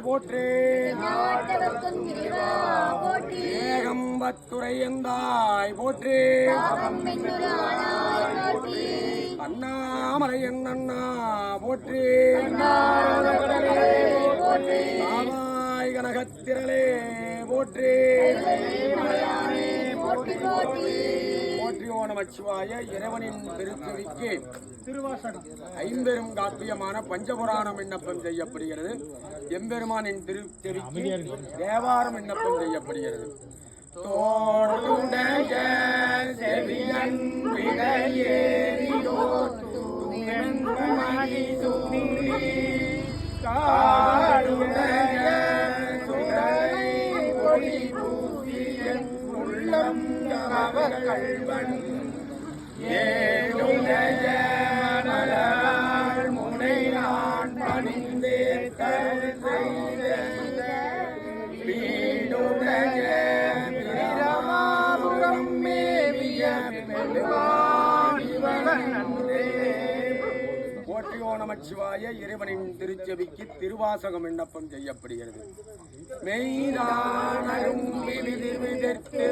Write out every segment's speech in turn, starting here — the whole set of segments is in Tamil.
போற்றே. ஏகம்பத்துரை எந்தாய் போற்றே. அண்ணாமலை அண்ணா போற்றே. கனகத்திரளே போற்றே. இறைவனின் திருச்செவிக்கு ஐம்பெரும் காப்பியமான பஞ்சபுராணம் விண்ணப்பம் செய்யப்படுகிறது. எம்பெருமானின் திருச்செவிக்கு தேவாரம் விண்ணப்பம் செய்யப்படுகிறது. தோடுடைய செவியன் விடையேறியோர் அவர் கள்வன் ஏழுடைய மலர் முனை நான் வீடுடைய பிரமாபுரம் மேவிய இவன் நமச்சிவாய இறைவனின் திருச்செவிக்கு திருவாசகம் விண்ணப்பம் செய்யப்படுகிறது. மெய்தானும் விதிர்விதற்கு விதிர்த்து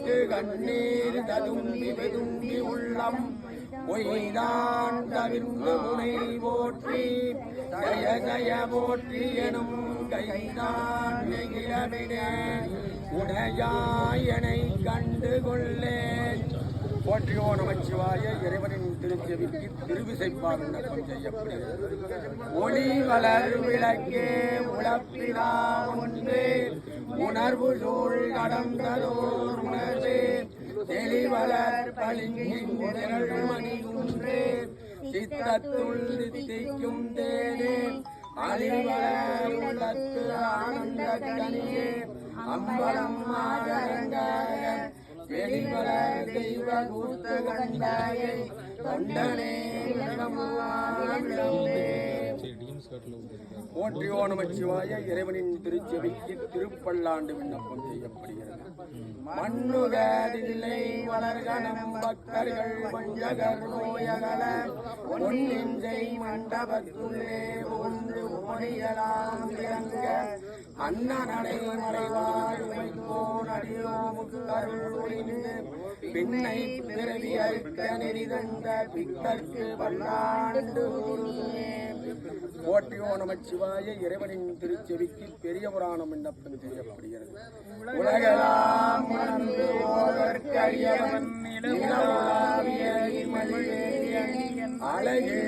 வைத்து கண்ணீர் ததும்பி வெதும்பி உள்ளம். பொய்தான் தவிர்ந்து முனை போற்றி ஜய ஜய போற்றி எனும் கைதான் நெகிழவினே உடையாயனை கண்டு கொள்ளேன். போற்றியோ நமச்சிவாய இறைவனின் திருச்செவிக்கு திருவிசைப்பா விண்ணப்பம் செய்யப்படுகிறது ஒளி வளர் விளக்கே உழப்பிலா ஒன்றே. உணர்வு சூழ் கடந்ததோர் உணர்வே. தெளிவலர் பளிங்கின் திரள் சித்தத்துள் தித்திக்கும் தேனே. அறிவளர் உள்ளத்து ஆனந்த கனியே. அம்பலம் மாடரங்காய தெளிவலர் தெய்வ கூத்த கண்டாயை தொண்டனே போற்றி ஓணமச்சிவாய இறைவனின் திருச்செவிக்கு திருப்பல்லாண்டு விண்ணப்பம் செய்யப்படுகிறது. மண்ணுகதில்லை வளர்கணம் பக்தர்கள் வஞ்சகர் நோயகல பொன்னிஞ்சை மண்டபத்துள்ளே ஒன்று மொழியலாம் இறங்க அண்ணனடை மறைவாழ்வை போன் அடியோ முக்கருள் பின்னை பிறவி அறுக்க நெறிதந்த பித்தற்கு பல்லாண்டு கூறுமே போற்றியோ நமச்சிவாய இறைவனின் திருச்செவிக்கு பெரிய புராணம் விண்ணப்பம் செய்யப்படுகிறது. உலகெல்லாம் உணர்ந்து ஓதற்கரியவன் நிலவுலாவிய